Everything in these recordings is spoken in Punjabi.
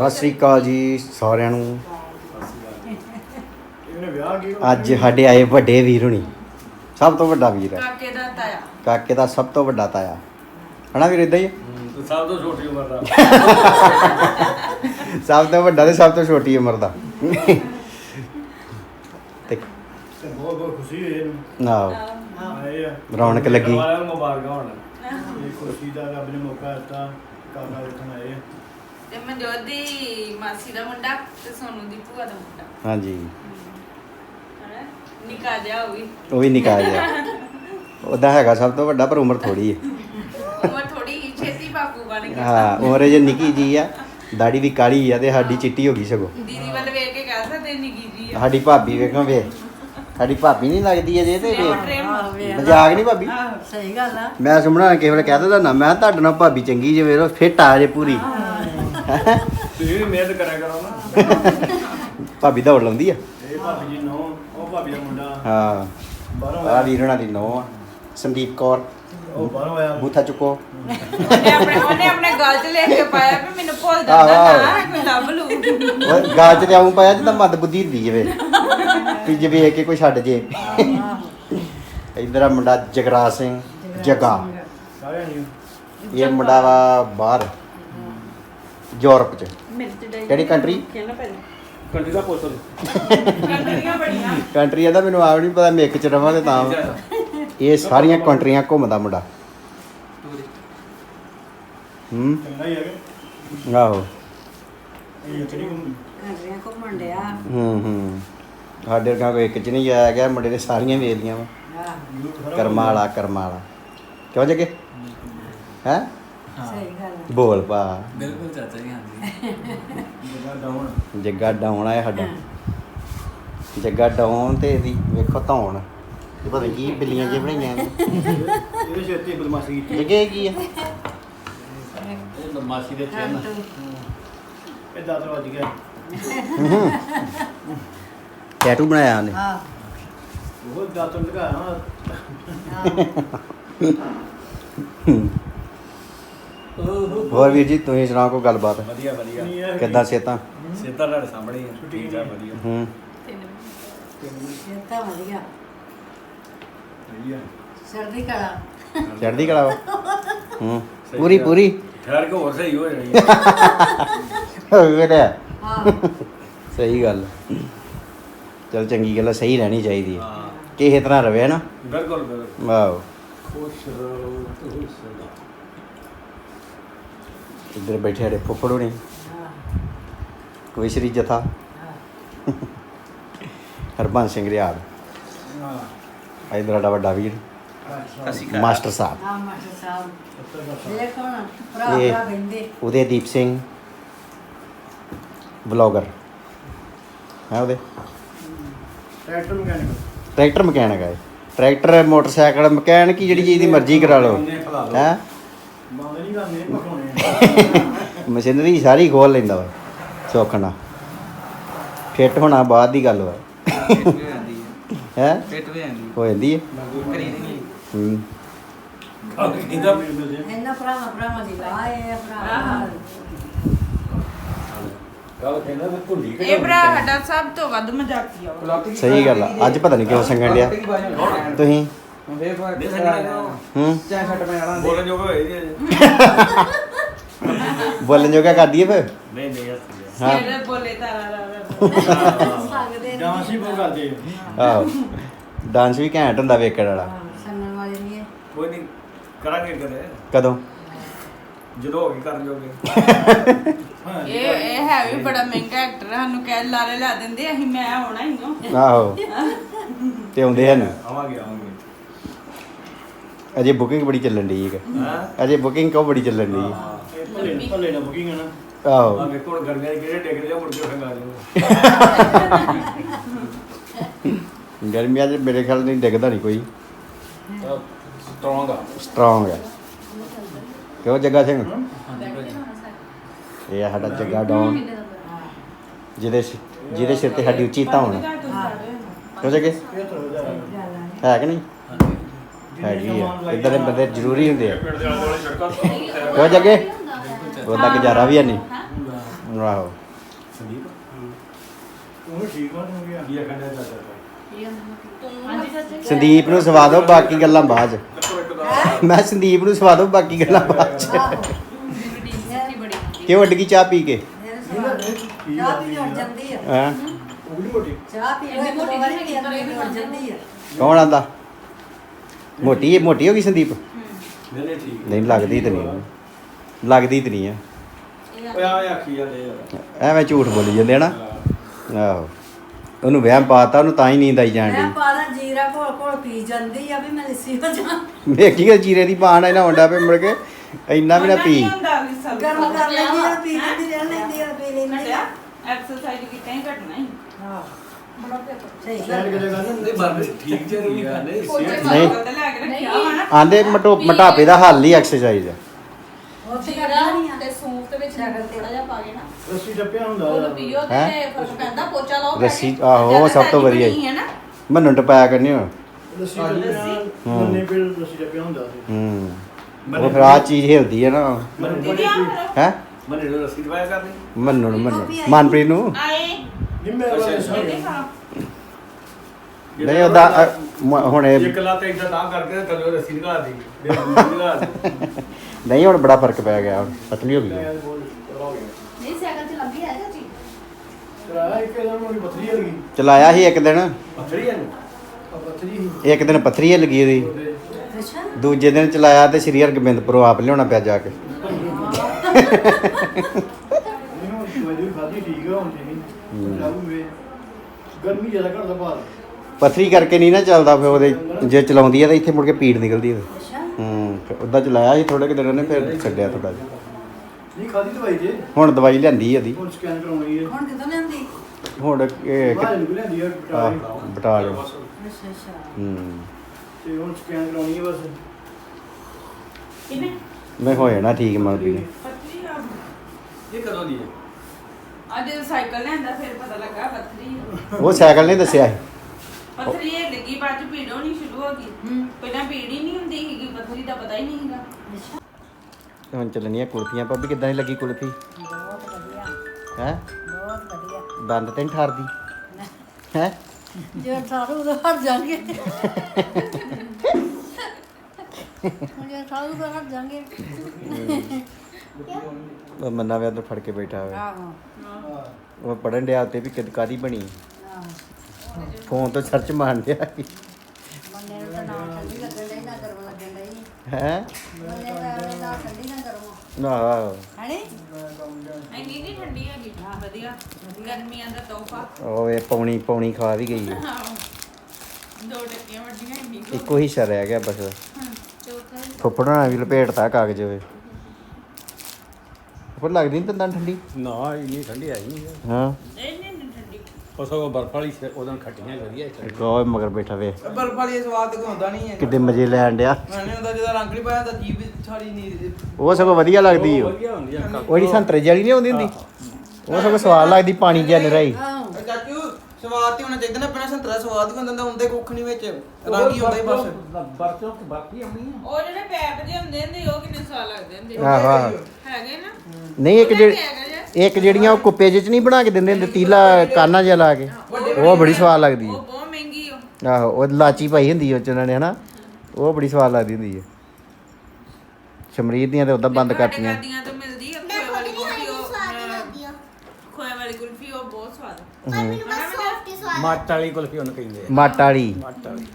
ਸਤਿ ਸ੍ਰੀ ਅਕਾਲ ਜੀ ਸਾਰਿਆਂ ਨੂੰ। ਇਹਨੇ ਵਿਆਹ ਕੀ ਅੱਜ ਸਾਡੇ ਆਏ ਵੱਡੇ ਵੀਰ ਹੁਣੀ। ਸਭ ਤੋਂ ਵੱਡਾ ਵੀਰ ਹੈ। ਕਾਕੇ ਦਾ ਤਾਇਆ। ਕਾਕੇ ਦਾ ਸਭ ਤੋਂ ਵੱਡਾ ਤਾਇਆ। ਹਨਾ ਵੀਰ ਇਦਾਂ ਹੀ? ਸਭ ਤੋਂ ਛੋਟੀ ਉਮਰ ਦਾ। ਸਭ ਤੋਂ ਵੱਡਾ ਤੇ ਸਭ ਤੋਂ ਛੋਟੀ ਉਮਰ ਦਾ। ਤੇ ਤੇ ਬਹੁਤ ਬਹੁਤ ਖੁਸ਼ੀ ਹੋਈ ਇਹਨੂੰ। ਨਾ ਆਏ ਆ। ਰੌਣਕ ਲੱਗੀ। ਵਾਲਿਆਂ ਨੂੰ ਮੁਬਾਰਕਾਂ ਹੋਣ। ਇਹ ਖੁਸ਼ੀ ਦਾ ਰੱਬ ਨੇ ਮੌਕਾ ਦਿੱਤਾ। ਕਾਮਨਾ ਵੇਖਣ ਆਏ ਆ। ਤੇ ਮਨਜੋਤ ਦੀ ਮਾਸੀ ਦਾ ਮੁੰਡਾ ਤੇ ਸੋਨੂ ਦੀ ਭੂਆ ਦਾ ਮੁੰਡਾ। ਹਾਂਜੀ। ਹਨਾ ਨਿਕਾ ਜਾ ਉਹ ਵੀ। ਉਹ ਵੀ ਨਿਕਾਲ ਜਾ ਉਹਦਾ ਹੈਗਾ ਸਭ ਤੋਂ ਵੱਡਾ ਪਰ ਉਮਰ ਥੋੜੀ ਹੈ। ਉਮਰ ਥੋੜੀ ਛੇਤੀ ਬਾਪੂ ਬਣ ਗਿਆ। ਹਾਂ ਉਮਰ ਜੇ ਨਿੱਕੀ ਜੀ ਆ। ਦਾੜੀ ਵੀ ਕਾਲੀ ਆ ਤੇ ਸਾਡੀ ਚਿੱਟੀ ਹੋ ਗਈ ਸਗੋਂ। ਦੀਦੀ ਵੱਲ ਵੇਖ ਕੇ ਕਹਿ ਸਕਦੇ ਨਿੱਕੀ ਜੀ ਆ। ਸਾਡੀ ਭਾਬੀ ਵੇਖੋ ਵੇ। ਸਾਡੀ ਭਾਬੀ ਨਹੀਂ ਲੱਗਦੀ ਅਜੇ ਤੇ ਮਜ਼ਾਕ ਨਹੀਂ ਭਾਬੀ? ਆਹੋ, ਸਹੀ ਗੱਲ ਆ। ਮੈਂ ਸੁਮਣਾ ਕਿਸੇ ਵੇਲੇ ਕਹਿ ਦਿੰਦਾ ਨਾ ਮੈਂ ਤੁਹਾਡੇ ਨਾਲ ਭਾਬੀ ਚੰਗੀ ਜੇ ਵੇਰੋ ਫਿੱਟ ਆ ਜੇ ਪੂਰੀ। ਤੁਸੀਂ ਵੀ ਮਿਹਨਤ ਕਰਿਆ ਕਰੋ ਨਾ। ਭਾਬੀ ਦੌੜ ਲਾਉਂਦੀ ਆ। ਇਹ ਭਾਬੀ ਜੀ ਨੋ ਉਹ ਭਾਬੀ ਦਾ ਮੁੰਡਾ। ਹਾਂ। ਬਾਹਰੋਂ ਆ ਆਇਆ। ਵੀਰ ਹੋਣਾ ਦੀ ਨੋ ਆ। ਸੰਦੀਪ ਕੌਰ। ਉਹ ਬਾਹਰੋਂ ਆਇਆ। ਬੂਥਾ ਚੁੱਕੋ। ਉਹਨੇ ਆਪਣੇ ਉਹਨੇ ਆਪਣੇ ਗਲ 'ਚ ਲੈ ਕੇ ਪਾਇਆ ਵੀ ਮੈਨੂੰ ਭੁੱਲ ਆਹੋ, ਜਾਂਦਾ ਆਹੋ। ਨਾ ਕੋਈ ਲੱਭ ਲੂ ਉਹ ਗਾਲ ਚ ਤੇ ਆਉਂ ਪਾਇਆ ਜਿੱਦਾਂ ਮੱਦ ਬੁੱਧੀ ਹੁੰਦੀ ਜਵੇ। ਵੀ ਜੇ ਵੇਖ ਕੇ ਕੋਈ ਛੱਡ ਜੇ। ਇਧਰ ਆ ਮੁੰਡਾ ਜਗਰਾਜ ਸਿੰਘ ਜਗਾ। ਸਾਰਿਆਂ ਨੂੰ ਇਹ ਮੁੰਡਾ ਵਾ ਬਾਹਰ। ਯੂਰਪ ਚ। ਕਿਹੜੀ ਕੰਟਰੀ ਕਹਿਣਾ ਕੰਟਰੀ ਦਾ ਪੁੱਛੋ ਕੰਟਰੀਆਂ ਬੜੀਆਂ। ਕੰਟਰੀ ਇਹਦਾ ਮੈਨੂੰ ਆਪ ਨਹੀਂ ਪਤਾ ਮੈਂ ਇੱਕ ਚ ਰਵਾਂ ਤੇ ਤਾਂ। ਇਹ ਸਾਰੀਆਂ ਕੰਟਰੀਆਂ ਘੁੰਮਦਾ ਮੁੰਡਾ। ਹੂੰ? ਚੰਗਾ ਹੀ ਹੈਗਾ ਆਹੋ। ਇਹ ਕਿਹੜੀ ਘੁੰਮੀ ਅਗਲੀਆਂ ਘੁੰਮਣ ਡਿਆ। ਹੂੰ ਹੂੰ। ਸਾਡੇ ਵਰਗਾ ਕੋਈ ਇੱਕ ਚ ਨਹੀਂ ਆਇਆ ਗਿਆ ਮੁੰਡੇ ਨੇ ਸਾਰੀਆਂ ਵੇਲੀਆਂ ਵਾ। ਆਹ, ਕਰਮਾਂ ਵਾਲਾ ਕਰਮਾਂ ਵਾਲਾ ਕਿਉਂ ਜਗੇ? ਹੈ? ਸਹੀ ਗੱਲ। ਬੋਲ ਪਾ। ਬਿਲਕੁਲ ਚਾਚਾ ਜੀ ਹਾਂਜੀ। ਜਗਾ ਡਾਉਣ ਜੱਗਾ ਡਾਉਣ ਆਇਆ ਸਾਡਾ। ਜੱਗਾ ਡਾਉਣ ਤੇ ਇਹਦੀ ਵੇਖੋ ਧੌਣ। ਇਹ ਪਤਾ ਕੀ ਬਿੱਲੀਆਂ ਜਿਹੀਆਂ ਬਣਾਈਆਂ ਨੇ। ਇਹਦੇ ਸਿਰ ਤੇ ਬਦਮਾਸ਼ੀ ਕੀਤੀ। ਜੱਗੇ ਕੀ ਆ? ਇਹ ਬਦਮਾਸ਼ੀ ਦੇ ਹਾਂ, ਚਿੰਨ ਇਹ ਦਾਦਰ ਵੱਜ ਗਿਆ। ਟੈਟੂ ਬਣਾਇਆ ਉਹਨੇ। ਆਹ, ਉਹ ਦਾਤਰ ਲਗਾਇਆ ਆਹ, ਹੋਰ ਵੀਰ ਜੀ ਤੁਸੀਂ ਸੁਣਾਓ ਕੋਈ ਗੱਲਬਾਤ? ਵਧੀਆ ਵਧੀਆ। ਕਿੱਦਾਂ ਸਿਹਤਾਂ? ਸੇਤਾ ਤੁਹਾਡੇ ਸਾਹਮਣੇ ਹੀ ਆ। ਠੀਕ ਆ ਵਧੀਆ। ਹੂੰ। ਤਾਂ ਵਧੀਆ। ਵਧੀਆ। ਸਰਦੀ ਕਲਾ। ਚੜ੍ਹਦੀ ਕਲਾ ਵਾ? ਹੂੰ। ਪੂਰੀ ਪੂਰੀ? ਠਹਿਰ ਕੇ ਹੋਰ ਸਹੀ ਹੋ ਜਾਣੀ ਆ। ਵੇਲੇ ਹਾਂ। ਸਹੀ ਗੱਲ। ਚਲ ਚੰਗੀ ਗੱਲ ਆ, ਸਹੀ ਰਹਿਣੀ ਚਾਹੀਦੀ ਹੈ ਹਾਂ। ਕਿਸੇ ਤਰ੍ਹਾਂ ਰਵੇ ਨਾ। ਬਿਲਕੁਲ ਬਿਲਕੁਲ। ਵਾਓ ਖੁਸ਼ ਰਹੋ ਤੂੰ ਸਦਾ ਇੱਧਰ ਬੈਠੇ ਸਾਡੇ ਫੁੱਫੜ ਹੋਣੀ ਕਵਿਸ਼ਰੀ ਜਥਾ? ਹਰਬੰਸ ਸਿੰਘ ਰਿਆੜ ਹਾਂ ਇੱਧਰ ਸਾਡਾ ਵੱਡਾ ਵੀਰ। ਮਾਸਟਰ ਸਾਹਿਬ। ਆਹ ਮਾਸਟਰ ਸਾਹਿਬ। ਭਰਾ ਇਹ- ਭਰਾ ਬਹਿੰਦੇ। ਉਦੈਦੀਪ ਸਿੰਘ। ਬਲੌਗਰ ਹੈ ਉਹਦੇ? Tractor mechanic. ਟਰੈਕਟਰ ਮਕੈਨਿਕ ਹੈ ਟਰੈਕਟਰ ਮੋਟਰਸਾਈਕਲ ਮਕੈਨਿਕ ਹੀ ਜਿਹੜੀ ਚੀਜ਼ ਦੀ ਮਰਜ਼ੀ ਕਰਾ ਲਓ। ਹੈ? ਬੰਦ ਨਹੀਂ ਕਰਨੇ ਮਸ਼ੀਨਰੀ ਸਾਰੀ ਖੋਲ ਲੈਂਦਾ ਵਾ ਸੌਖਣਾ ਫਿੱਟ ਹੋਣਾ ਬਾਅਦ ਦੀ ਗੱਲ ਵਾ। ਪੇਟ ਵੀ ਆਂਦੀ ਹੈ? ਹੈ ਪੇਟ ਵੀ ਆਂਦੀ ਹੋ ਜਾਂਦੀ ਹੈ। ਕਰੀ ਨਹੀਂ ਹੂੰ ਇਹਦਾ ਇਹਨਾਂ ਭਰਾਵਾਂ ਭਰਾਵਾਂ ਦੀ ਲਾ ਇਹ ਭਰਾ ਗੱਲ ਕਹਿੰਦਾ ਮੈਂ ਭੁੱਲੀ ਇਹ ਭਰਾ ਸਾਡਾ ਸਭ ਤੋਂ ਵੱਧ ਮਜ਼ਾਕੀਆ ਵਾ ਸਹੀ ਗੱਲ ਆ। ਅੱਜ ਪਤਾ ਨਹੀਂ ਕਿਉਂ ਸੰਗਣ ਡਿਆ। ਤੁਸੀਂ? ਹੂੰ। ਚਾਹ ਛੱਟ ਮੈਂ ਆਣਾ ਬੋਲਣ ਜੋਗਾ ਹੋਏ ਜੀ ਬੋਲਣ ਜੋਗਾ ਕਰ ਦਈਏ ਫਿਰ? ਨਹੀਂ ਨਹੀਂ ਹਾਂ। ਜਿਹੜੇ ਬੋਲੇ ਤਾਰਾ ਰਾ ਸੰਗਦੇ ਡਾਂਸ ਹੀ ਬਹੁਤ ਕਰਦੇ ਆਹੋ। ਡਾਂਸ ਵੀ ਘੈਂਟ ਹੁੰਦਾ ਵੇਖਣ ਵਾਲਾ। ਸੰਗਣ ਵਾਲੇ ਨਹੀਂ ਕੋਈ ਨਹੀਂ ਕਰਾਂਗੇ ਕਦੇ। ਕਦੋਂ? ਜਦੋਂ ਹੋ ਗਏ ਕਰ ਹਾਂ ਇਹ ਇਹ ਹੈ ਵੀ ਬੜਾ ਮਹਿੰਗਾ ਐਕਟਰ ਸਾਨੂੰ ਕਹਿ ਲਾਰੇ ਲਾ ਦਿੰਦੇ ਅਸੀਂ ਮੈਂ ਆਉਣਾ ਹੀ ਹਾਂ ਆਹੋ। ਤੇ ਆਉਂਦੇ ਹਨ? ਆਵਾਂਗੇ ਆਵਾਂਗੇ। ਅਜੇ ਬੁਕਿੰਗ ਬੜੀ ਚੱਲਣ ਦੀ ਹੈ। ਹਾਂ? ਅਜੇ ਬੁਕਿੰਗ ਕੋ ਬੜੀ ਚੱਲਣ ਦੀ ਇਹ ਭੱਲੇ ਭੱਲੇ ਨਾ ਬੁਕਿੰਗ ਹੈ ਨਾ ਆ ਆਹੋ ਵੇਖੋ ਹੁਣ ਗਰਮੀਆਂ ਦੇ ਕਿਹੜੇ ਡਿੱਗਦੇ ਆ ਮੁੜ ਕੇ ਫੰਗਾ ਜਿਓ ਗਰਮੀਆਂ 'ਚ ਮੇਰੇ ਖਿਆਲ ਨਹੀਂ ਡਿੱਗਦਾ ਨਹੀਂ ਕੋਈ। ਸਟਰੋਂਗ ਆ। ਸਟਰੋਂਗ ਹੈ ਕਿਉਂ ਜੱਗਾ ਸਿੰਘ? ਇਹ ਆ ਸਾਡਾ ਜੱਗਾ ਡੌਨ। ਜਿਹਦੇ ਸਿ- ਜਿਹਦੇ ਸਿਰ ਤੇ ਸਾਡੀ ਉੱਚੀ ਧੌਣ। ਕਿਉਂ ਜੱਗੇ? ਤਾਂ ਹੋ ਹੈ ਕਿ ਨਹੀਂ? ਹੈਗੀ ਆ। ਇਦਾਂ ਦੇ ਬੰਦੇ ਜ਼ਰੂਰੀ ਹੁੰਦੇ ਆ। ਕਿਉਂ ਜੱਗੇ? ਉਹਦਾ ਗੁਜ਼ਾਰਾ ਵੀ ਹੈ ਨਹੀਂ। ਆਹੋ ਸੰਦੀਪ ਉਹ ਠੀਕ ਹੋ ਗਿਆ ਕੀ ਆਖਣ ਦਾ ਚਾਚਾ ਹਾਂਜੀ। ਚਾਚਾ ਸੰਦੀਪ ਨੂੰ ਸਵਾ ਦਿਓ ਬਾਕੀ ਗੱਲਾਂ ਬਾਅਦ ਚ। ਮੈਂ ਸੰਦੀਪ ਨੂੰ ਸਵਾ ਦਿਓ ਬਾਕੀ ਗੱਲਾਂ ਬਾਅਦ ਚ। ਕਿਉਂ ਅੱਡ ਗਈ ਚਾਹ ਪੀ ਕੇ? ਚਾਹ ਪੀ ਕੇ ਜਾਂਦੀ ਆ। ਹਾਂ? ਉਗਲੀ ਮੋਟੀ? ਚਾਹ ਪੀ ਇੰਨੀ ਕੇ ਮੋਟੀ ਮੋਟੀ ਨਹੀਂ ਨਹੀਂ ਹੈਗੀ, ਜਾਂਦੀ ਜਾਂਦੀ ਆ। ਕੌਣ ਆਂਦਾ? ਮੋਟੀ ਮੋਟੀ ਹੋ ਗਈ ਸੰਦੀਪ? ਨਹੀਂ ਨਹੀਂ ਠੀਕ ਨਹੀਂ ਲੱਗਦੀ ਤੇ ਨਹੀਂ। ਲੱਗਦੀ ਤੇ ਨਹੀਂ ਆ। ਓਏ ਆ ਆਖੀ ਜਾਂਦੇ ਯਾਰ ਐਵੇਂ ਝੂਠ ਬੋਲੀ ਜਾਂਦੇ ਆ ਨਾ। ਆਹੋ। ਉਹਨੂੰ ਵਹਿਮ ਪਾਤਾ ਉਹਨੂੰ ਤਾਂ ਹੀ ਨੀਂਦ ਆਈ ਜਾਣ ਮੈਂ ਦੀ ਪਾਲਾ ਜੀਰਾ ਘੋਲ ਘੋਲ ਪੀ ਜਾਂਦੀ ਆ ਵੀ ਮੈਂ ਲੱਸੀ ਹੋ ਜਾ ਵੇਖੀ ਕਿ ਜੀਰੇ ਦੀ ਪਾਣ ਇਹਨਾਂ ਹੁੰਦਾ ਪੇ ਮੁੜ ਕੇ ਇੰਨਾ ਵੀ ਨਾ ਪੀ। ਗਰਮ ਕਰ ਲੈਂਦੀ ਆ ਪੀ ਲੈਂਦੀ ਰਹਿ ਲੈਂਦੀ ਆ ਪੀ ਲੈਂਦੀ ਆ। ਐਕਸਰਸਾਈਜ਼ ਕੀਤਾ ਹੀ ਘਟਣਾ ਹੀ। ਹਾਂ। ਬੜਾ ਪੇਪਰ ਸਹੀ ਸ਼ਾਇਦ ਗੱਲ ਕਿਤੇ ਗੱਲ ਨਹੀਂ ਪਰ ਠੀਕ ਜੇ ਨਹੀਂ ਆ ਨਹੀਂ ਕੋਈ ਸਿਹਤ ਨਹੀਂ। ਤੇ ਲੈ ਕੇ ਰੱਖਿਆ ਵਾ ਨਾ। ਆਂਦੇ ਮਟੋ ਮਟਾਪੇ ਦਾ ਹੱਲ ਹੀ ਐਕਸਰਸਾਈਜ਼ ਆ। ਉੱਥੇ ਜੀਰਾ ਕਰਨੀ ਆ। ਤੇ ਸੂਪ ਦੇ ਵਿੱਚ ਤੇ। ਥੋੜਾ ਜਿਹਾ ਪਾ ਕੇ ਨਾ। ਰੱਸੀ ਟੱਪਿਆ ਹੁੰਦਾ ਉਹ ਪੀਓ ਤੇ ਹੈਂ? ਫ਼ਰਕ ਪੈਂਦਾ ਪੋਚਾ ਲਾਓ ਪੈ ਰੱਸੀ ਕੇ। ਆਹੋ ਉਹ ਸਭ ਤੋਂ ਵਧੀਆ। ਨਹੀਂ ਹੈ ਨਾ। ਮੰਨਣ ਟਪਾਇਆ ਕਰਨੀ ਹੋ ਰੱਸੀ ਟੱਪਿਆ ਮੰਨੇ ਪੇੜ ਰੱਸੀ ਟੱਪਿਆ ਹੁੰਦਾ ਸੀ। ਹੂੰ। ਉਹ ਫਿਰ ਆ ਚੀਜ਼ ਹਿਲਦੀ ਹੈ ਨਾ। ਮਨ ਦੀਦੀ ਆ ਹੈ? ਮਨ ਨੂੰ ਰਸੀ ਦਵਾਇਆ ਕਰਨੀ। ਮੰਨਣ ਨੂੰ ਮੰਨਣ। ਮਨਪ੍ਰੀਤ ਨੂੰ? ਆਏ। ਨਿੰਮੇ ਵਾਲੇ। ਇਹਦੇ ਖਾ ਨਹੀਂ ਉਹਦਾ ਹੁਣ ਇਹ- ਇੱਕ ਲੱਤ ਇਦਾਂ ਤਾਂ ਕਰਕੇ ਥੱਲੇ ਰੱਸੀ ਨਿਕਾ ਦੀ ਦੇ ਨਿਕਾ ਦੀ ਨਹੀਂ ਹੁਣ ਬੜਾ ਫ਼ਰਕ ਪੈ ਗਿਆ ਹੁਣ ਪਤਲੀ ਹੋ ਗਈ ਹੈ। ਨਹੀਂ ਸਾਈਕਲ ਚ ਲੰਬੀ ਹੈ ਚਾਚੀ। ਕਰਾਇਆ ਇੱਕ ਦਿਨ ਉਹਦੀ ਪੱਥਰੀ ਹਿਲ ਗਈ ਚਲਾਇਆ ਸੀ ਇੱਕ ਦਿਨ। ਪਥਰੀ ਹੈ ਆ ਪੱਥਰੀ ਸੀ। ਇੱਕ ਦਿਨ ਪੱਥਰੀ ਹਿੱਲ ਗਈ ਉਹਦੀ। ਅੱਛਾ। ਦੂਜੇ ਦਿਨ ਚਲਾਇਆ ਤੇ ਸ੍ਰੀ ਹਰਗੋਬਿੰਦਪੁਰੋਂ ਆਪ ਲਿਆਉਣਾ ਪਿਆ ਜਾ ਕੇ। ਨਹੀਂ ਹੁਣ ਦਵਾਈ ਵੀ ਖਾਧੀ ਠੀਕ ਆ ਹੁਣ ਨਹੀਂ। ਲਾਗੂ ਵੇ ਗਰਮੀ ਜ਼ਿਆਦਾ ਘਟਦਾ ਬਾਹਰ। ਪੱਥਰੀ ਕਰਕੇ ਨਹੀਂ ਨਾ ਚੱਲਦਾ ਫਿਰ ਉਹਦੇ ਜੇ ਚਲਾਉਂਦੀ ਹੈ ਤਾਂ ਇੱਥੇ ਮੁੜ ਕੇ ਪੀੜ ਨਿਕਲਦੀ ਹੈ ਅੱਛਾ। ਹੂੰ ਫਿਰ ਉੱਦਾਂ ਚਲਾਇਆ ਸੀ ਥੋੜੇ ਕਿ ਦਿਨ ਉਹਨੇ ਫਿਰ ਛੱਡਿਆ ਥੋੜਾ ਜਿਹਾ। ਨਹੀਂ ਖਾਧੀ ਦਵਾਈ ਜੇ? ਹੁਣ ਦਵਾਈ ਲਿਆਂਦੀ ਉਹਦੀ। ਹੁਣ ਸਕੈਨ ਕਰਾਉਣੀ ਹੈ ਹੁਣ ਕਿਦੋਂ ਲੈਂਦੀ ਹੁਣ ਇਹ ਬਾਹਰ ਨੂੰ ਲੈਂਦੀ ਆ ਆਹ, ਬਟਾਲੇ। ਅੱਛਾ ਅੱਛਾ। ਹੂੰ ਤੇ ਹੁਣ ਸਕੈਨ ਕਰਾਉਣੀ ਹੈ ਬਸ। ਇਹਨੇ ਮੈਂ ਹੋ ਜਾਣਾ ਠੀਕ ਮਨਪ੍ਰੀਤ ਨੇ ਪਤਲੀ ਆ। ਇਹ ਕਦੋਂ ਦੀ ਹੈ ਅੱਜ ਸਾਈਕਲ ਲੈਂਦਾ ਫਿਰ ਪਤਾ ਲੱਗਾ ਪਤਲੀ ਆ। ਉਹ ਸਾਈਕਲ ਨੇ ਦੱਸਿਆ ਸੀ। ਪੱਥਰੀ ਇਹ ਲੱਗੀ ਬਾਅਦ ਚ ਪੀੜ ਹੋਣੀ ਸ਼ੁਰੂ ਹੋ ਗਈ। ਹੂੰ। ਪਹਿਲਾਂ ਪੀੜ ਹੀ ਨਹੀਂ ਹੁੰਦੀ ਸੀਗੀ ਪੱਥਰੀ ਦਾ ਪਤਾ ਹੀ ਨਹੀਂ ਸੀਗਾ। ਅੱਛਾ। ਹੁਣ ਚੱਲਣੀਆਂ ਕੁਲਫੀਆਂ ਭਾਬੀ ਕਿੱਦਾਂ ਦੀ ਲੱਗੀ ਕੁਲਫੀ? ਬਹੁਤ ਵਧੀਆ। ਹੈ? ਬਹੁਤ ਵਧੀਆ। ਦੰਦ ਤੇ ਨੀ ਠਾਰਦੀ? ਹੈ? ਜੇ ਸਾਰੂ ਉਦੋਂ ਹਟ ਜਾਣਗੇ। ਜੇ ਸਾਰੂ ਉਦੋਂ ਹਟ ਜਾਣਗੇ। ਉਹ ਮੰਨਾ ਵੇ ਅੰਦਰ ਫੜ ਕੇ ਬੈਠਾ ਹੋਇਆ। ਆਹੋ। ਉਹ ਪੜਨ ਡਿਆ ਤੇ ਵੀ ਕਿਦ ਕਾਦੀ ਬਣੀ? ਫੋਨ ਤੋਂ ਸਰਚ ਮਾਰਨ ਡਿਆ ਮੰਨੇ ਨੂੰ ਤਾਂ ਨਾ ਠੰਡੀ ਲੱਗਣ ਡਈ ਨਾ ਗਰਮ ਲੱਗਣ ਡਈ। ਹੈ? ਮੰਨੇ ਦਾ ਨਾ ਠੰਡੀ ਨਾ ਗਰਮ ਆਹ ਹੈਨੀ? ਇੰਨੀ ਨਹੀਂ ਠੰਡੀ ਹੈਗੀ ਵਧੀਆ। ਗਰਮੀਆਂ ਦਾ ਤੋਹਫਾ। ਉਹ ਵੇ ਪੌਣੀ ਪੌਣੀ ਖਾ ਵੀ ਗਈ ਹੈ। ਦੋ ਟੱਕੀਆਂ ਵੱਡੀਆਂ ਇੰਨੀ ਕੁ। ਇੱਕੋ ਹਿੱਸਾ ਰਹਿ ਗਿਆ ਬਸ। ਚੌਥਾ ਫੁੱਫੜ ਹੋਣਾ ਵੀ ਲਪੇਟਤਾ ਕਾਗਜ਼ ਵੇ ਫੁੱਫੜ ਲੱਗਦੀ ਨਹੀਂ ਤੰਦਾਂ ਠੰਡੀ? ਨਾ ਇੰਨੀ ਠੰਡੀ ਆਈ ਨਹੀਂ। ਹਾਂ। ਇਹ ਉਹ ਸਗੋਂ ਬਰਫ ਵਾਲੀ ਸੀ, ਉਦੋਂ ਖੱਟੀਆਂ ਵਧੀਆ ਸੀ। ਗੋਏ ਮਗਰ ਬੈਠਾ ਵੇ। ਬਰਫ ਵਾਲੀ ਸਵਾਦ ਦਿਖਾਉਂਦਾ ਨਹੀਂ ਹੈ ਕਿੱਡੇ ਮਜ਼ੇ ਲੈਣ ਡਿਆ। ਮੈਨੇ ਉਹਦਾ ਜਿਹਦਾ ਰੰਗ ਨਹੀਂ ਪਾਇਆ ਤਾਂ ਜੀਭ ਸਾਰੀ ਨਹੀਂ ਉਹ ਸਗੋਂ ਵਧੀਆ ਲੱਗਦੀ ਉਹ ਓ ਵਧੀਆ ਹੁੰਦੀ ਆ ਉਹ ਜਿਹੜੀ ਸੰਤਰੇ ਜਿਹੜੀ ਨਹੀਂ ਆਉਂਦੀ ਹੁੰਦੀ? ਉਹ ਸਗੋਂ ਸਵਾਦ ਲੱਗਦੀ ਪਾਣੀ ਜਿਹਾ ਨਿਰਾਈ ਆਹੋ। ਚਾਚੂ ਸਵਾਦ ਤੇ ਹੋਣਾ ਚਾਹੀਦਾ ਨਾ ਆਪਣਾ ਸੰਤਰਾ ਸਵਾਦ ਹੀ ਹੁੰਦਾ ਹੁੰਦਾ ਹੁੰਦੇ ਕੁੱਖ ਨਹੀਂ ਵਿੱਚ। ਰੰਗ ਹੀ ਹੁੰਦਾ ਹੀ ਬਸ। ਬਰਫੋਂ ਬਾਕੀ ਆਉਣੀ ਆ। ਉਹ ਜਿਹੜੇ ਪੈਪ ਜਿਹੇ ਹੁੰਦੇ ਹੁੰਦੇ ਉਹ ਕਿੰਨੇ ਸਵਾਦ ਲੱਗਦੇ ਹੁੰਦੇ ਆਹੋ ਆਹੋ। ਹੈਗੇ ਨਾ? ਨਹੀਂ ਇੱਕ ਉਹ ਲੈ ਜਿਹੜੀ ਕੇ ਆਇਆ ਕਰ। ਇੱਕ ਜਿਹੜੀਆਂ ਉਹ ਕੁੱਪੇ ਜਿਹੇ ਚ ਨਹੀਂ ਬਣਾ ਕੇ ਦਿੰਦੇ ਹੁੰਦੇ ਤੀਲਾ ਕਾਨਾ ਜਿਹਾ ਲਾ ਕੇ। ਉਹ ਬੜੀ ਸਵਾਦ ਲੱਗਦੀ ਉਹ ਹੈ ਬਹੁਤ ਮਹਿੰਗੀ ਆ। ਆਹੋ ਉਹ ਲਾਚੀ ਪਾਈ ਹੁੰਦੀ ਉਹ ਚ ਉਹਨਾਂ ਨੇ ਹਨਾ? ਉਹ ਬੜੀ ਸਵਾਦ ਲੱਗਦੀ ਹੁੰਦੀ ਹੈ ਸ਼ਮਰੀਦ ਦੀਆਂ ਤੇ ਉਦਾਂ ਬੰਦ ਕਰਤੀਆਂ। ਦੀਆਂ ਤੋਂ ਮਿਲਦੀ ਆ ਖੋਏ ਵਾਲੀ ਕੁਲਫੀ ਉਹ ਅਹ, ਖੋਏ ਵਾਲੀ ਕੁਲਫੀ ਉਹ ਬਹੁਤ ਸਵਾਦ ਆ। ਹੂੰ। ਮੱਟ ਵਾਲੀ ਕੁਲਫੀ ਉਹਨੂੰ ਕਹਿੰਦੇ ਆ। ਮਾਟ ਵਾਲੀ। ਮੱਟ ਵਾਲੀ।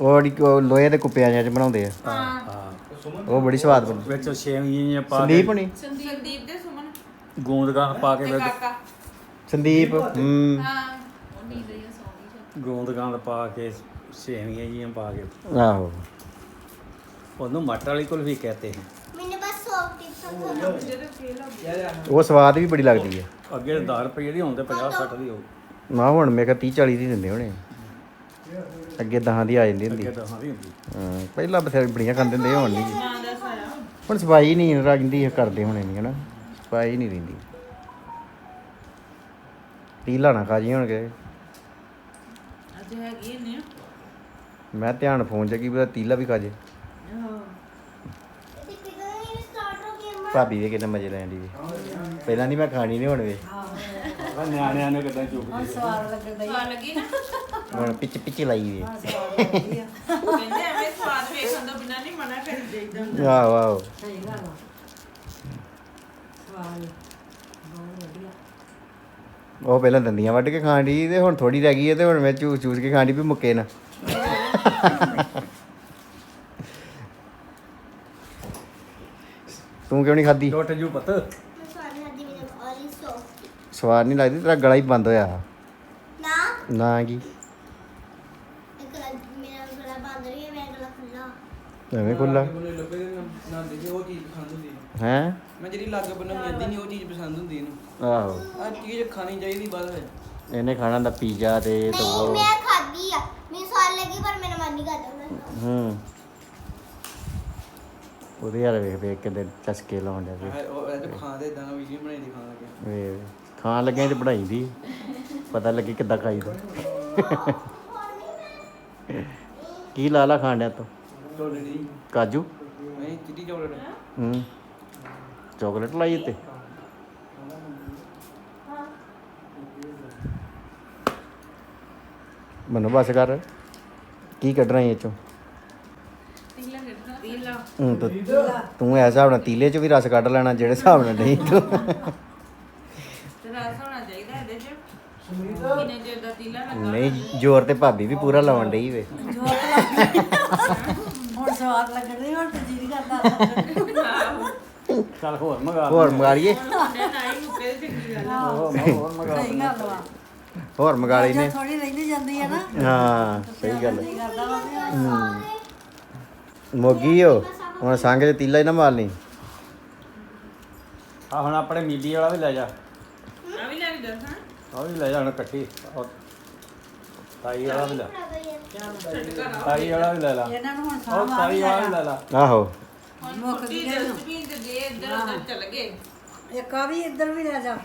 ਉਹ ਜਿਹੜੀ ਉਹ ਲੋਹੇ ਦੇ ਕੁੱਪਿਆਂ ਜਿਹੇ ਚ ਬਣਾਉਂਦੇ ਆ। ਹਾਂ ਹਾਂ। ਉਹ ਬੜੀ ਸਵਾਦ ਬਣਦੀ ਵਿੱਚ ਸੇਵੀਆਂ ਪਾ ਕੇ ਸੰਦੀਪ ਹੋਣੀ ਸੰਦੀਪ ਦੇ ਸੁਮਨ ਗੂੰਦਗਾਂ ਪਾ ਕੇ ਤੇ ਵਿੱਚ ਕਾਕਾ ਸੰਦੀਪ ਹੂੰ ਹਾਂ ਉਹ ਨੀਂਦ ਹੀ ਸੌਂ ਗਈ ਗੂੰਦਗਾਂ ਪਾ ਕੇ ਸੇਵੀਆਂ ਜੀਆਂ ਪਾ ਕੇ ਆਹੋ ਉਹਨੂੰ ਮੱਟ ਵਾਲੀ ਕੁਲਫੀ ਕਹਤੇ ਹੈ मैंने बस सॉफ्ट टिप्स ਉਹ ਸਵਾਦ ਵੀ ਬੜੀ ਲੱਗਦੀ ਹੈ ਅੱਗੇ 10 ਰੁਪਏ ਦੀ ਹੁੰਦੇ 50 60 ਦੀ ਹੋਊ ਨਾ ਹੁਣ ਮੈਂ ਕਿਹਾ 30 40 ਦੀ ਦਿੰਦੇ ਹੋਣੇ ਅੱਗੇ ਦਹਾਂ ਦੀ ਆ ਜਾਂਦੀ ਹੁੰਦੀ। ਅੱਗੇ ਦਹਾਂ ਦੀ ਹੁੰਦੀ। ਪਹਿਲਾਂ ਬਥੇਰੇ ਬੜੀਆਂ ਖਾਂਦੇ ਹੁੰਦੇ ਨਹੀਂ ਹੁਣ ਸਫ਼ਾਈ ਨਹੀਂ ਰਹਿੰਦੀ ਇਹ ਕਰਦੇ ਹੁਣੇ ਨਹੀਂ ਹਨਾ? ਸਫ਼ਾਈ ਨਹੀਂ ਰਹਿੰਦੀ। ਪੀਲਾ ਨਾ ਖਾ ਜੀ ਹੁਣ ਕੇ ਮੈਂ ਧਿਆਨ ਫੋਨ ਚ ਕੀ ਪਤਾ ਤੀਲਾ ਵੀ ਖਾ ਭਾਬੀ ਵੀ ਕਿੰਨੇ ਮਜ਼ੇ ਲੈਣ ਦੀ ਪਹਿਲਾਂ ਨਹੀਂ ਮੈਂ ਖਾਣੀ ਨਹੀਂ ਹੁਣ ਵੇ। ਨਿਆਣਿਆਂ ਨੇ ਕਿਦਾਂ ਚੁੱਕ ਲਈ ਸਵਾਲ ਲੱਗਣ ਦਾ ਸਵਾਲ ਲੱਗੀ ਹੁਣ ਪਿੱਛ ਪਿੱਛ ਲਾਈ ਵੇ ਹੁਣ ਸਵਾਦ ਲੱਗਦੀ ਆ ਕਹਿੰਦੇ ਐਵੇਂ ਸਵਾਦ ਵੇਖਣ ਤੋਂ ਬਿਨਾਂ ਨਹੀਂ ਮਨਾ ਕਰੀ ਜਾਈਦਾ ਆਹੋ ਆਹੋ ਸਹੀ ਗੱਲ ਆ ਸਵਾਦ ਬਹੁਤ ਵਧੀਆ ਉਹ ਪਹਿਲਾਂ ਦੰਦੀਆਂ ਵੱਢ ਕੇ ਖਾਣ ਦੀ ਤੇ ਹੁਣ ਥੋੜੀ ਰਹਿ ਗਈ ਹੈ ਤੇ ਹੁਣ ਮੈਂ ਚੂਸ ਚੂਸ ਕੇ ਖਾਣ ਦੀ ਵੀ ਮੁੱਕੇ ਨਾ। ਤੂੰ ਕਿਉਂ ਨਹੀਂ ਖਾਦੀ ਟੁੱਟ ਜੂ ਪਤ। ਸਵਾਦ ਨਹੀਂ ਲੱਗਦੀ ਤੇਰਾ ਗਲਾ ਹੀ ਬੰਦ ਹੋਇਆ। ਨਾ। ਨਾ ਕੀ ਇੱਕ ਮੇਰਾ ਗਲਾ ਬੰਦ ਰਹੀ ਹੈ ਮੇਰਾ ਗਲਾ ਖੁੱਲਾ ਐਵੇਂ ਖੁੱਲਾ ਮੈਨੂੰ ਲੱਭੇ ਦੇ ਨਾ- ਨਾ ਦੇਖੇ ਉਹ ਚੀਜ਼ ਪਸੰਦ ਹੁੰਦੀ ਹੈ। ਹੈ? ਮੈਂ ਜਿਹੜੀ ਲੱਗ ਬੰਨਾ ਮਿਲਦੀ ਨਹੀਂ ਉਹ ਚੀਜ਼ ਪਸੰਦ ਹੁੰਦੀ ਇਹਨੂੰ। ਆਹੋ। ਆ ਚੀਜ਼ ਖਾਣੀ ਚਾਹੀਦੀ ਵਿੱਚ ਇਹਨੇ ਖਾਣਾ ਦਾ ਪੀਜ਼ਾ ਤੇ ਤੇ ਨਹੀਂ ਮੈਂ ਖਾਧੀ ਆ। ਮੈਨੂੰ ਸਵਾਦ ਲੱਗੀ ਪਰ ਮੇਰਾ ਮਨ ਨਹੀਂ ਕਰਦਾ ਮੈਂ ਹੂੰ। ਉਹਦੇ ਯਾਰ ਵੇਖ ਵੇਖ ਕੇ ਤੇ ਚਸਕੇ ਲਾਉਣ ਦੇ ਵੇ ਆਹ ਉਹ ਇਹ ਤਾਂ ਖਾਂਦੇ ਇਦਾਂ ਦਾ ਵੀਡੀਓ ਬਣਾਈ ਦੀ ਖਾਣ ਲੱਗੇ। ਵੇ ਖਾਣ ਲੱਗੇ ਤੇ ਬਣਾਈ ਦੀ। ਪਤਾ ਲੱਗੇ ਕਿੱਦਾਂ ਖਾਈਦਾ ਕੀ ਲਾਲਾ ਖਾਣ ਡਿਆ ਤੂੰ? ਦੀ ਕਾਜੂ? ਨਹੀਂ ਚਿੱਟੀ ਚੋਕਲੇਟ। ਹੂੰ? ਚਾਕਲੇਟ ਲਾਈ ਤੇ ਮੈਨੂੰ ਬਸ ਕਰ। ਕੀ ਕੱਢਣਾ ਇਹ ਚੋਂ ਤੀਲਾ ਹੂੰ ਤੂੰ ਤੂੰ ਐ ਹਿਸਾਬ ਨਾਲ ਤੀਲੇ ਚ ਵੀ ਰਸ ਕੱਢ ਲੈਣਾ ਜਿਹੜੇ ਹਿਸਾਬ ਨਾਲ ਨਹੀਂ। ਤੂੰ ਤੇ ਰਸ ਹੋਣਾ ਚਾਹੀਦਾ ਇਹਦੇ ਚ। ਕਿਨੇ ਜੇ ਦਾ ਤੀਲਾ ਲੱਗਾ? ਨਹੀਂ ਜ਼ੋਰ ਤੇ ਭਾਬੀ ਵੀ ਪੂਰਾ ਲਾਉਣ ਡਈ ਵੇ। ਸਵਾਦ ਲੱਗਣ ਡਈ ਹੁਣ ਤੇ ਜੀ ਨਹੀਂ ਕਰਦਾ। ਆਹੋ ਚੱਲ ਹੋਰ ਮੰਗਾ ਹੋਰ ਹੀ ਤੇ ਆ। ਮੰਗਾ ਸਹੀ ਗੱਲ ਵਾ ਹੋਰ ਮੰਗਾ ਲਈ ਨੇ ਥੋੜੀ ਰਹਿੰਦੀ ਜਾਂਦੀ ਆ ਨਾ। ਹਾਂ ਸਹੀ ਗੱਲ ਨਹੀਂ ਕਰਦਾ ਵਾ ਤੇ ਮੋਗੀ ਹੋ। ਹੁਣ ਸੰਗ ਚ ਤੀਲਾ ਹੀ ਨਾ ਮਾਰ ਲਈ ਆ ਹੁਣ ਆਪਣੇ ਮੀਡੀ ਵਾਲਾ ਵੀ ਲੈ ਜਾ। ਆ ਵੀ ਲੈ ਕੇ ਦੱਸ। ਹਾਂ ਉਹ ਵੀ ਲੈ ਜਾ ਹੁਣ ਇਕੱਠੀ। ਉਹ ਤਾਈ ਵਾਲਾ ਵੀ ਲੈ। ਤਾਈ ਵਾਲਾ ਵੀ ਲੈ ਲਾ। ਇਹਨਾਂ ਨੂੰ ਹੁਣ ਉਹ ਸਾਹ ਤਾਈ ਵਾਲਾ ਵੀ ਲੈ ਲਾ। ਆਹੋ। ਹੁਣ ਮੁੱਕ ਗਈ। ਡਸਟਬਿਨ ਤੇ ਦੇ ਇੱਧਰ ਉੱਧਰ ਚੱਲ ਗਏ। ਇੱਕ ਆ ਵੀ ਇੱਧਰ ਵੀ ਲੈ ਜਾ।